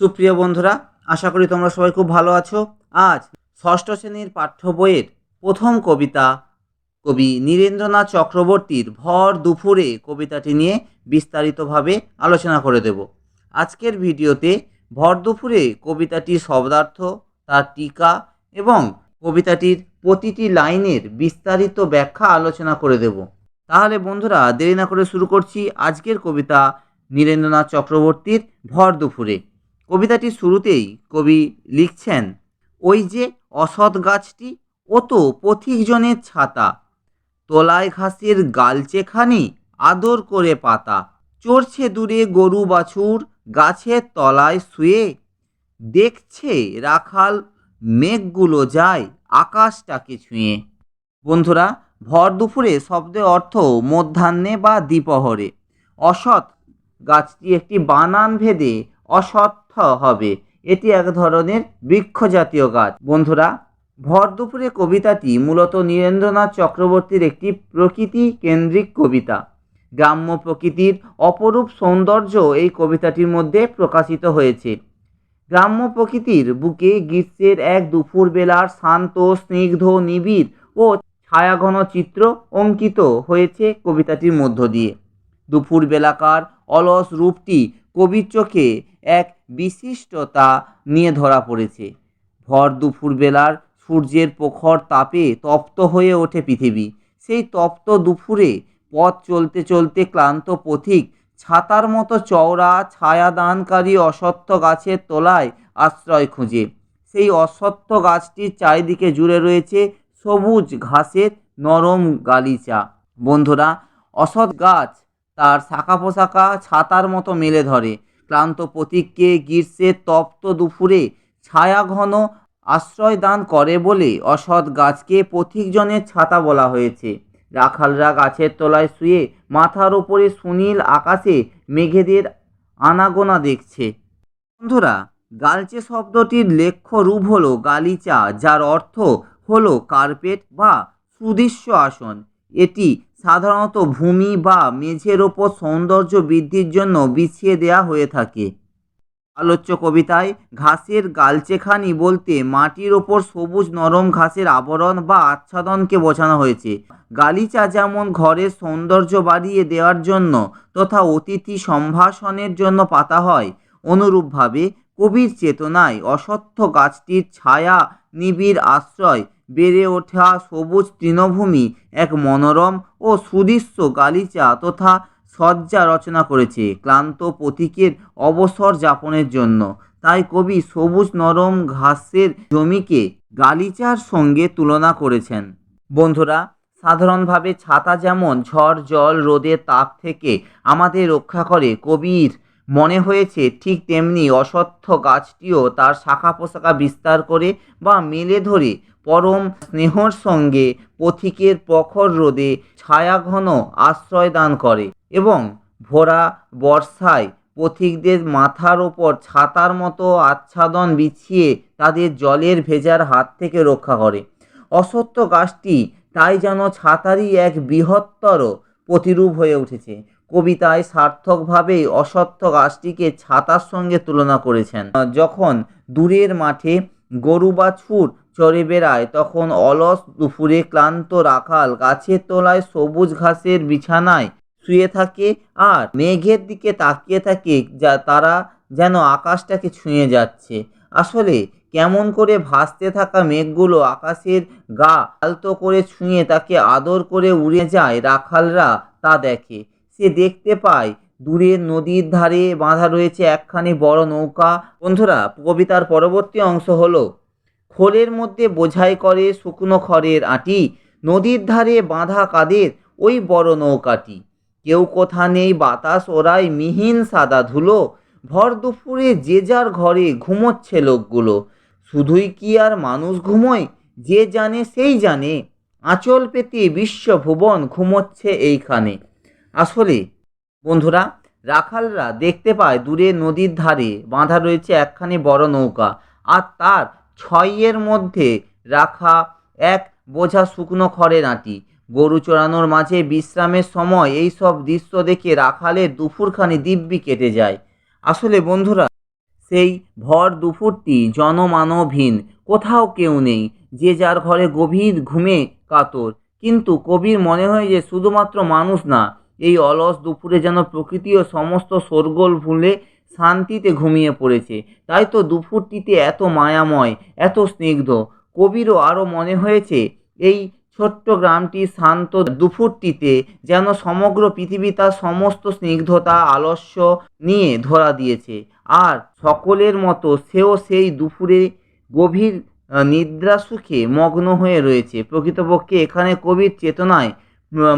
সুপ্রিয় বন্ধুরা, আশা করি তোমরা সবাই খুব ভালো আছো। আজ ষষ্ঠ শ্রেণির পাঠ্য বইয়ের প্রথম কবিতা কবি নীরেন্দ্রনাথ চক্রবর্তীর ভর দুপুরে কবিতাটি নিয়ে বিস্তারিতভাবে আলোচনা করে দেব। আজকের ভিডিওতে ভর দুপুরে কবিতাটির শব্দার্থ, তার টিকা এবং কবিতাটির প্রতিটি লাইনের বিস্তারিত ব্যাখ্যা আলোচনা করে দেব। তাহলে বন্ধুরা, দেরি না করে শুরু করছি আজকের কবিতা নীরেন্দ্রনাথ চক্রবর্তীর ভর দুপুরে। কবিতাটির শুরুতেই কবি লিখছেন, ওই যে অসৎ গাছটি, ও তো পথিকজনের ছাতা। তলায় ঘাসের গালচেখানি, আদর করে পাতা। চড়ছে দূরে গরু বাছুর, গাছের তলায় শুয়ে। দেখছে রাখাল মেঘগুলো যায় আকাশটাকে ছুঁয়ে। বন্ধুরা, ভর দুপুরে শব্দের অর্থ মধ্যাহ্নে বা দ্বিপহরে। অসৎ গাছটি একটি বানান ভেদে অসত্য হবে? এটি এক ধরনের বৃক্ষ জাতীয় গাছ। বন্ধুরা, ভর দুপুরে কবিতাটি মূলত নীরেন্দ্রনাথ চক্রবর্তীর একটি প্রকৃতি কেন্দ্রিক কবিতা। গ্রাম্য প্রকৃতির অপরূপ সৌন্দর্য এই কবিতাটির মধ্যে প্রকাশিত হয়েছে। গ্রাম্য প্রকৃতির বুকে গ্রীষ্মের এক দুপুর বেলার শান্ত, স্নিগ্ধ, নিবিড় ও ছায়াঘন চিত্র অঙ্কিত হয়েছে কবিতাটির মধ্য দিয়ে। দুপুর বেলাকার অলস রূপটি কবির চোখে এক বিশিষ্টতা নিয়ে ধরা পড়েছে। ভর দুপুর বেলার সূর্যের প্রখর তাপে তপ্ত হয়ে ওঠে পৃথিবী। সেই তপ্ত দুপুরে পথ চলতে চলতে ক্লান্ত পথিক ছাতার মতো চওড়া, ছায়াদানকারী অসত্য গাছের তলায় আশ্রয় খুঁজে। সেই অসত্য গাছটির চারিদিকে জুড়ে রয়েছে সবুজ ঘাসের নরম গালিচা। বন্ধুরা, অসৎ গাছ তার শাখা পোশাকা ছাতার মতো মেলে ধরে। ক্লান্ত পথিককে গ্রীষ্মের তপ্ত দুপুরে ছায়া ঘন আশ্রয় দান করে বলে অসৎ গাছকে পথিকজনের ছাতা বলা হয়েছে। রাখালরা গাছের তলায় শুয়ে মাথার ওপরে সুনীল আকাশে মেঘেদের আনাগোনা দেখছে। বন্ধুরা, গালচে শব্দটির লেখ্য রূপ হলো গালিচা, যার অর্থ হলো কার্পেট বা সুদৃশ্য আসন। এটি সাধারণত ভূমি বা মেঝের ওপর সৌন্দর্য বৃদ্ধির জন্য বিছিয়ে দেয়া হয়ে থাকে। আলোচ্য কবিতায় ঘাসের গালচেখানি বলতে মাটির ওপর সবুজ নরম ঘাসের আবরণ বা আচ্ছাদনকে বোঝানো হয়েছে। গালিচা যেমন ঘরের সৌন্দর্য বাড়িয়ে দেওয়ার জন্য তথা অতিথি সম্ভাষণের জন্য পাতা হয়, অনুরূপভাবে কবির চেতনায় অসত্য গাছটির ছায়া, নিবিড় আশ্রয় বেড়ে ওঠা সবুজ তৃণভূমি এক মনোরম ও সুদৃশ্য গালিচা তথা সজ্জা রচনা করেছে ক্লান্ত প্রতীকের অবসর যাপনের জন্য। তাই কবি সবুজ নরম ঘাসের জমিকে গালিচার সঙ্গে তুলনা করেছেন। বন্ধুরা, সাধারণভাবে ছাতা যেমন ঝড়, জল রোদের তাপ থেকে আমাদের রক্ষা করে কবির মনে হয়েছে, ঠিক তেমনি অসত্য গাছটিও তার শাখা পোশাকা বিস্তার করে বা মেলে ধরে পরম স্নেহর সঙ্গে পথিকের প্রখর রোদে ছায়াঘন আশ্রয় দান করে এবং ভোরা বর্ষায় পথিকদের মাথার ওপর ছাতার মতো আচ্ছাদন বিছিয়ে তাদের জলের ভেজার হাত থেকে রক্ষা করে। অসত্য গাছটি তাই যেন ছাতারই এক বৃহত্তর প্রতিরূপ হয়ে উঠেছে। কবিতায় সার্থকভাবেই অসত্য গাছটিকে ছাতার সঙ্গে তুলনা করেছেন। যখন দূরের মাঠে গরু বাছুর চড়ে বেড়ায়, তখন অলস দুপুরে ক্লান্ত রাখাল গাছের তলায় সবুজ ঘাসের বিছানায় শুয়ে থাকে আর মেঘের দিকে তাকিয়ে থাকে যা তারা যেন আকাশটাকে ছুঁয়ে যাচ্ছে। আসলে কেমন করে ভাসতে থাকা মেঘগুলো আকাশের গা আলতো করে ছুঁয়ে তাকে আদর করে উড়ে যায় রাখালরা তা দেখে। সে দেখতে পায়। দূরে নদীর ধারে বাঁধা রয়েছে একখানি বড় নৌকা। বন্ধুরা, কবিতার পরবর্তী অংশ হলো, খোলের মধ্যে বোঝাই করে শুকনো খড়ের আঁটি, নদীর ধারে বাঁধা কাদের ওই বড় নৌকাটি। কেউ কোথা নেই বাতাস ওরাই মিহিন সাদা ধুলো, ভর দুপুরে যে যার ঘরে ঘুমোচ্ছে লোকগুলো। শুধুই কি আর মানুষ ঘুমোয়? যে জানে সেই জানে। আঁচল পেতে বিশ্বভুবন ঘুমোচ্ছে এইখানে। আসলে, বন্ধুরা, রাখালরা দেখতে পায় দূরে নদীর ধারে বাঁধা রয়েছে একখানি বড় নৌকা আর তার ছয়ের মধ্যে রাখা এক বোঝা শুকনো খড়ের আঁটি। গরু চড়ানোর মাঝে বিশ্রামের সময় এই সব দৃশ্য দেখে রাখালের দুপুরখানি দিব্যি কেটে যায়। আসলে, বন্ধুরা, সেই ভর দুপুরটি জনমানবহীন, কোথাও কেউ নেই, যে যার ঘরে গভীর ঘুমে কাতর। কিন্তু কবির মনে হয় যে শুধুমাত্র মানুষ না এই অলস দুপুরে যেন প্রকৃতি ও সমস্ত শোরগোল ভুলে শান্তিতে ঘুমিয়ে পড়েছে। তাই তো দুপুরটিতে এত মায়াময়, এত স্নিগ্ধ। কবিরও আরও মনে হয়েছে, এই ছোট্ট গ্রামটি শান্ত দুপুরটিতে যেন সমগ্র পৃথিবী তার সমস্ত স্নিগ্ধতা, আলস্য নিয়ে ধরা দিয়েছে। আর সকলের মতো সেও সেই দুপুরে গভীর নিদ্রা সুখে মগ্ন হয়ে রয়েছে। প্রকৃতপক্ষে এখানে কবির চেতনায়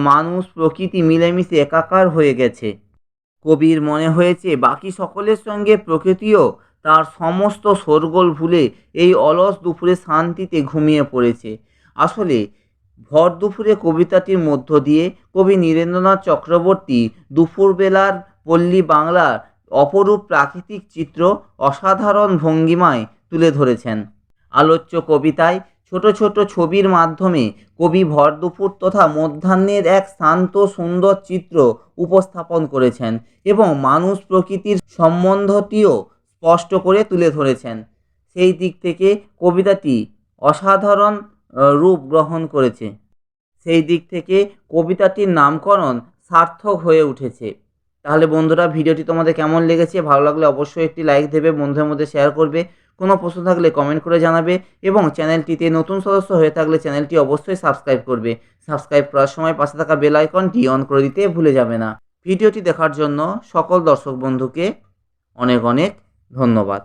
মানুষ প্রকৃতি মিলেমিশে একাকার হয়ে গেছে। কবির মনে হয়েছে, বাকি সকলের সঙ্গে প্রকৃতিও তার সমস্ত শোরগোল ভুলে এই অলস দুপুরে শান্তিতে ঘুমিয়ে পড়েছে। আসলে, ভর দুপুরে কবিতাটির মধ্য দিয়ে কবি নীরেন্দ্রনাথ চক্রবর্তী দুপুরবেলার পল্লী বাংলার অপরূপ প্রাকৃতিক চিত্র অসাধারণ ভঙ্গিমায় তুলে ধরেছেন। আলোচ্য কবিতায় ছোট ছোট ছবির মাধ্যমে কবি ভর দুপুর তথা মধ্যাহ্নের এক শান্ত সুন্দর চিত্র উপস্থাপন করেছেন এবং মানুষ প্রকৃতির সম্বন্ধটিও স্পষ্ট করে তুলে ধরেছেন। সেই দিক থেকে কবিতাটি অসাধারণ রূপ গ্রহণ করেছে। সেই দিক থেকে কবিতাটির নামকরণ সার্থক হয়ে উঠেছে। তাহলে বন্ধুরা, ভিডিওটি তোমাদের কেমন লেগেছে? ভালো লাগলে অবশ্যই একটি লাইক দেবে, বন্ধুদের মধ্যে শেয়ার করবে। কোনো প্রশ্ন থাকলে কমেন্ট করে জানাবে এবং চ্যানেলটিতে নতুন সদস্য হয়ে থাকলে চ্যানেলটি অবশ্যই সাবস্ক্রাইব করবে। সাবস্ক্রাইব করার সময় পাশে থাকা বেল আইকনটি অন করে দিতে ভুলে যাবে না। ভিডিওটি দেখার জন্য সকল দর্শক বন্ধুকে অনেক অনেক ধন্যবাদ।